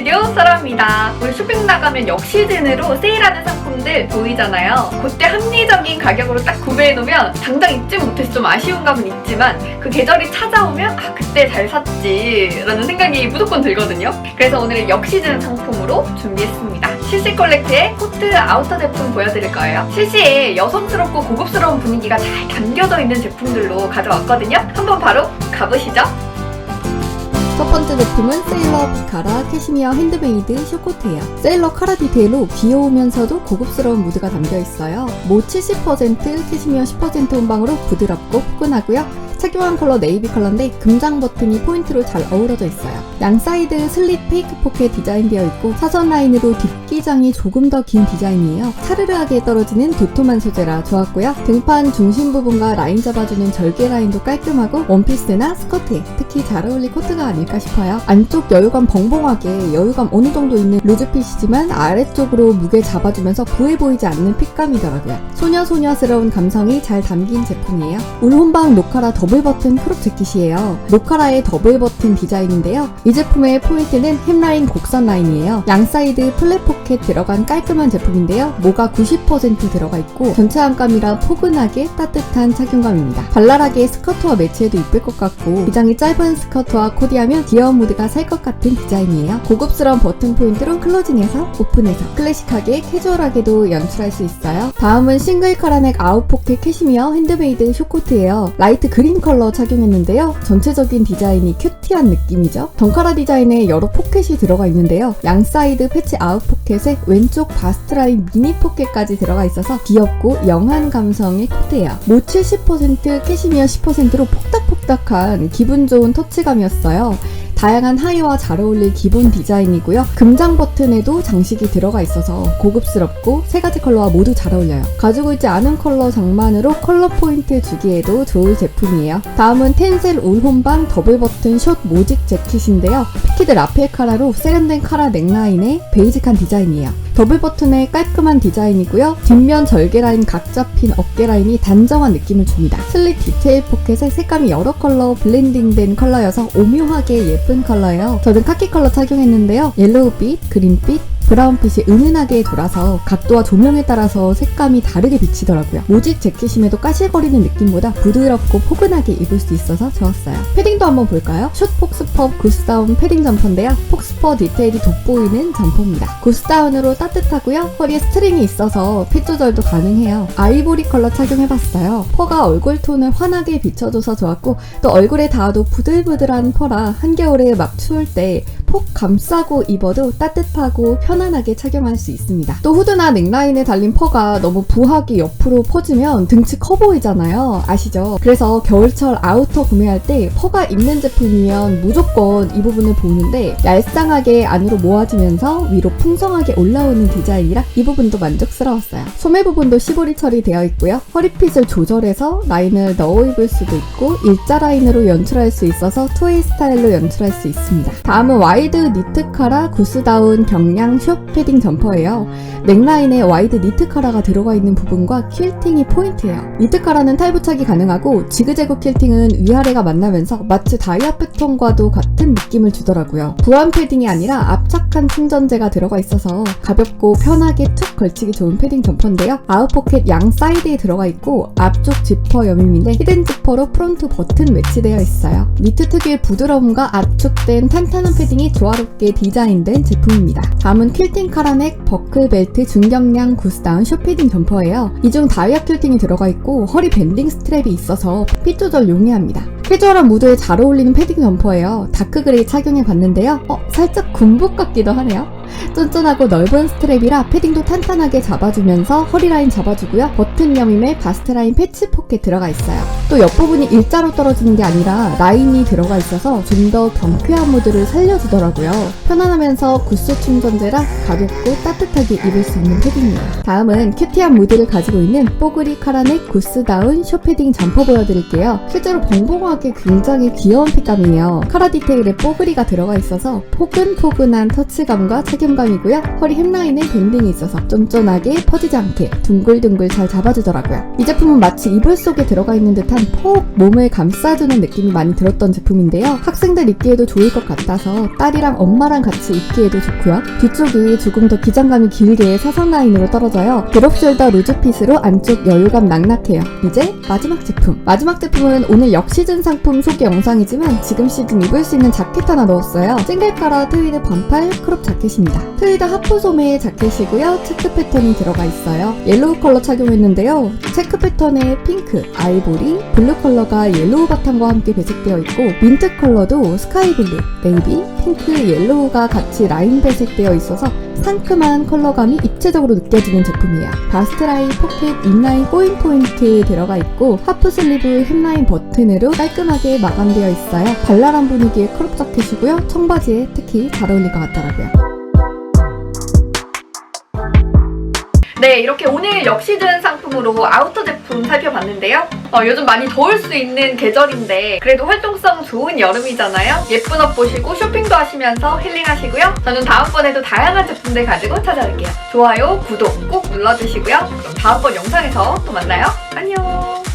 스튜디오 설아입니다. 우리 쇼핑 나가면 역시즌으로 세일하는 상품들 보이잖아요. 그때 합리적인 가격으로 딱 구매해놓으면 당장 입지 못해서 좀 아쉬운 감은 있지만 그 계절이 찾아오면 아 그때 잘 샀지 라는 생각이 무조건 들거든요. 그래서 오늘은 역시즌 상품으로 준비했습니다. 실시 컬렉트의 코트 아우터 제품 보여드릴 거예요. 실시에 여성스럽고 고급스러운 분위기가 잘 담겨져 있는 제품들로 가져왔거든요. 한번 바로 가보시죠. 첫 번째 제품은 세일러 피카라 캐시미어 핸드메이드 쇼코트예요. 세일러 카라 디테일로 귀여우면서도 고급스러운 무드가 담겨 있어요. 모 70% 캐시미어 10% 혼방으로 부드럽고 포근하고요. 착용한 컬러 네이비 컬러인데 금장 버튼이 포인트로 잘 어우러져 있어요. 양 사이드 슬릿 페이크 포켓 디자인되어 있고 사선 라인으로 뒷기장이 조금 더 긴 디자인이에요. 차르르하게 떨어지는 도톰한 소재라 좋았고요. 등판 중심 부분과 라인 잡아주는 절개 라인도 깔끔하고 원피스나 스커트에 특히 잘 어울릴 코트가 아닐까 싶어요. 안쪽 여유감 벙벙하게 여유감 어느 정도 있는 루즈핏이지만 아래쪽으로 무게 잡아주면서 부해 보이지 않는 핏감이더라고요. 소녀소녀스러운 감성이 잘 담긴 제품이에요. 울혼방 노카라 더블 버튼 크롭 재킷이에요. 노카라의 더블 버튼 디자인인데요. 이 제품의 포인트는 햄라인 곡선 라인이에요. 양 사이드 플랫 포켓 들어간 깔끔한 제품인데요. 모가 90% 들어가 있고 전체 안감이라 포근하게 따뜻한 착용감입니다. 발랄하게 스커트와 매치해도 이쁠 것 같고 기장이 짧은 스커트와 코디하면 귀여운 무드가 살 것 같은 디자인이에요. 고급스러운 버튼 포인트로 클로징해서 오픈해서 클래식하게 캐주얼하게도 연출할 수 있어요. 다음은 싱글 카라넥 아웃 포켓 캐시미어 핸드메이드 쇼코트예요. 라이트 그린 컬러 착용했는데요. 전체적인 디자인이 큐티한 느낌이죠. 덩카라 디자인에 여러 포켓이 들어가 있는데요. 양 사이드 패치 아웃 포켓에 왼쪽 바스트 라인 미니 포켓까지 들어가 있어서 귀엽고 영한 감성의 코트예요. 모 70% 캐시미어 10%로 폭닥폭닥한 기분 좋은 터치감이었어요. 다양한 하의와 잘 어울릴 기본 디자인이고요. 금장 버튼에도 장식이 들어가 있어서 고급스럽고 세 가지 컬러와 모두 잘 어울려요. 가지고 있지 않은 컬러 장만으로 컬러 포인트 주기에도 좋을 제품이에요. 다음은 텐셀 울홈방 더블 버튼 숏 모직 재킷인데요. 피키드 라펠 카라로 세련된 카라 넥라인의 베이직한 디자인이에요. 더블 버튼의 깔끔한 디자인이고요. 뒷면 절개 라인 각 잡힌 어깨 라인이 단정한 느낌을 줍니다. 슬릿 디테일 포켓에 색감이 여러 컬러 블렌딩된 컬러여서 오묘하게 예쁜 컬러예요. 저는 카키 컬러 착용했는데요. 옐로우빛, 그린빛, 브라운빛이 은은하게 돌아서 각도와 조명에 따라서 색감이 다르게 비치더라고요. 모직 재킷임에도 까실거리는 느낌보다 부드럽고 포근하게 입을 수 있어서 좋았어요. 패딩도 한번 볼까요? 숏 폭스퍼 구스다운 패딩 점퍼인데요. 폭스퍼 디테일이 돋보이는 점퍼입니다. 구스다운으로 따뜻하고요. 허리에 스트링이 있어서 핏 조절도 가능해요. 아이보리 컬러 착용해봤어요. 펄가 얼굴 톤을 환하게 비춰줘서 좋았고 또 얼굴에 닿아도 부들부들한 펄라 한겨울에 막 추울 때 폭 감싸고 입어도 따뜻하고 편안하게 착용할 수 있습니다. 또 후드나 넥라인에 달린 퍼가 너무 부하게 옆으로 퍼지면 등치 커 보이잖아요. 아시죠? 그래서 겨울철 아우터 구매할 때 퍼가 있는 제품이면 무조건 이 부분을 보는데 얄쌍하게 안으로 모아지면서 위로 풍성하게 올라오는 디자인이라 이 부분도 만족스러웠어요. 소매 부분도 시보리 처리되어 있고요. 허리핏을 조절해서 라인을 넣어 입을 수도 있고 일자 라인으로 연출할 수 있어서 투웨이 스타일로 연출할 수 있습니다. 다음은 와이 드 니트 카라 구스다운 경량 숏 패딩 점퍼예요. 넥라인에 와이드 니트 카라가 들어가 있는 부분과 퀼팅이 포인트예요. 니트 카라는 탈 부착이 가능하고 지그재그 퀼팅은 위아래가 만나면서 마치 다이아 패턴과도 같은 느낌을 주더라고요. 부한 패딩이 아니라 압착한 충전재가 들어가 있어서 가볍고 편하게 툭 걸치기 좋은 패딩 점퍼인데요. 아웃포켓 양 사이드에 들어가 있고 앞쪽 지퍼 여밈인데 히든 지퍼로 프론트 버튼 매치되어 있어요. 니트 특유의 부드러움과 압축된 탄탄한 패딩이 조화롭게 디자인된 제품입니다. 다음은 퀼팅 카라넥 버클 벨트 중경량 구스다운 쇼패딩 점퍼예요. 이 중 다이아 퀼팅이 들어가 있고 허리 밴딩 스트랩이 있어서 핏 조절 용이합니다. 캐주얼한 무드에 잘 어울리는 패딩 점퍼예요. 다크 그레이 착용해 봤는데요. 어, 살짝 군복 같기도 하네요. 쫀쫀하고 넓은 스트랩이라 패딩도 탄탄하게 잡아주면서 허리 라인 잡아주고요. 버튼 여밈에 바스트 라인 패치 포켓 들어가 있어요. 또 옆부분이 일자로 떨어지는 게 아니라 라인이 들어가 있어서 좀 더 경쾌한 무드를 살려주더라고요. 편안하면서 구스 충전재라 가볍고 따뜻하게 입을 수 있는 패딩이에요. 다음은 큐티한 무드를 가지고 있는 뽀글이 카라넥 구스다운 쇼패딩 점퍼 보여드릴게요. 실제로 벙벙하게 굉장히 귀여운 핏감이에요. 카라 디테일에 뽀글이가 들어가 있어서 포근포근한 터치감과 책착 용감이고요. 허리 햄라인에 밴딩이 있어서 쫀쫀하게 퍼지지 않게 둥글둥글 잘 잡아주더라고요. 이 제품은 마치 이불 속에 들어가 있는 듯한 퍽 몸을 감싸주는 느낌이 많이 들었던 제품인데요. 학생들 입기에도 좋을 것 같아서 딸이랑 엄마랑 같이 입기에도 좋고요. 뒤쪽이 조금 더 기장감이 길게 사선 라인으로 떨어져요. 드롭숄더 루즈핏으로 안쪽 여유감 낙낙해요. 이제 마지막 제품. 마지막 제품은 오늘 역 시즌 상품 소개 영상이지만 지금 시즌 입을 수 있는 자켓 하나 넣었어요. 싱글 카라 트위드 반팔 크롭 자켓입니다. 트위드 하프 소매 자켓이고요. 체크 패턴이 들어가 있어요. 옐로우 컬러 착용했는데요. 체크 패턴에 핑크, 아이보리, 블루 컬러가 옐로우 바탕과 함께 배색되어 있고 민트 컬러도 스카이 블루, 네이비, 핑크, 옐로우가 같이 라인 배색되어 있어서 상큼한 컬러감이 입체적으로 느껴지는 제품이에요. 바스트라인, 포켓, 인라인, 꼬인 포인트 들어가 있고 하프 슬리브 햄라인 버튼으로 깔끔하게 마감되어 있어요. 발랄한 분위기의 크롭 자켓이고요. 청바지에 특히 잘 어울릴 것 같더라고요. 네, 이렇게 오늘 역시즌 상품으로 아우터 제품 살펴봤는데요. 어, 요즘 많이 더울 수 있는 계절인데 그래도 활동성 좋은 여름이잖아요. 예쁜 옷 보시고 쇼핑도 하시면서 힐링하시고요. 저는 다음번에도 다양한 제품들 가지고 찾아올게요. 좋아요, 구독 꼭 눌러주시고요. 그럼 다음번 영상에서 또 만나요. 안녕!